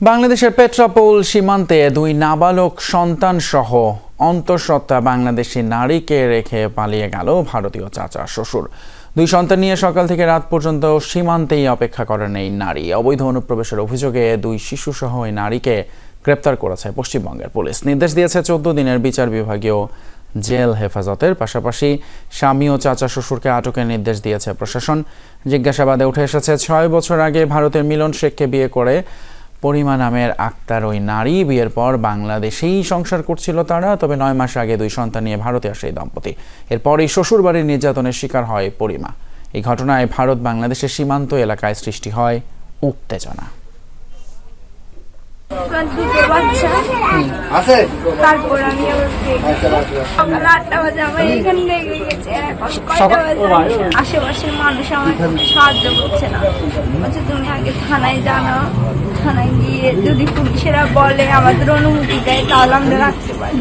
বাংলাদেশের পেট্রাপোল সীমান্তে দুই নাবালক সন্তান সহ অন্তঃসত্ত্বা বাংলাদেশি নারীকে রেখে পালিয়ে গেল ভারতীয় চাচা শ্বশুর। দুই সন্তান নিয়ে সকাল থেকে রাত পর্যন্ত সীমান্তেই অপেক্ষা করেন এই নারী। অবৈধ অনুপ্রবেশের অভিযোগে দুই শিশুসহ এই নারীকে গ্রেপ্তার করেছে পশ্চিমবঙ্গের পুলিশ। নির্দেশ দিয়েছে চোদ্দ দিনের বিচার বিভাগীয় জেল হেফাজতের পাশাপাশি স্বামী ও চাচা শ্বশুরকে আটকের নির্দেশ দিয়েছে প্রশাসন। জিজ্ঞাসাবাদে উঠে এসেছে, ছয় বছর আগে ভারতের মিলন শেখকে বিয়ে করে পরিমা নামের আক্তার ওই নারী। বিয়ের পর বাংলাদেশেই সংসার করছিল তারা তবে নয় মাস আগে দুই সন্তান নিয়ে ভারতে আসে এই দম্পতি। এরপরই শ্বশুরবাড়ির নির্যাতনের শিকার হয় পরিমা। এই ঘটনায় ভারত বাংলাদেশের সীমান্ত এলাকায় সৃষ্টি হয় উত্তেজনা। তারপর আমি বাজে আমার এখানে লেগে গেছে। বাজে? আশেপাশের মানুষ আমার সাহায্য করছে না। বলছে তুমি আগে থানায় জানাও থানায় গিয়ে যদি পুলিশেরা বলে আমাদের অনুমতি দেয় তাহলে আমরা রাখতে পারি।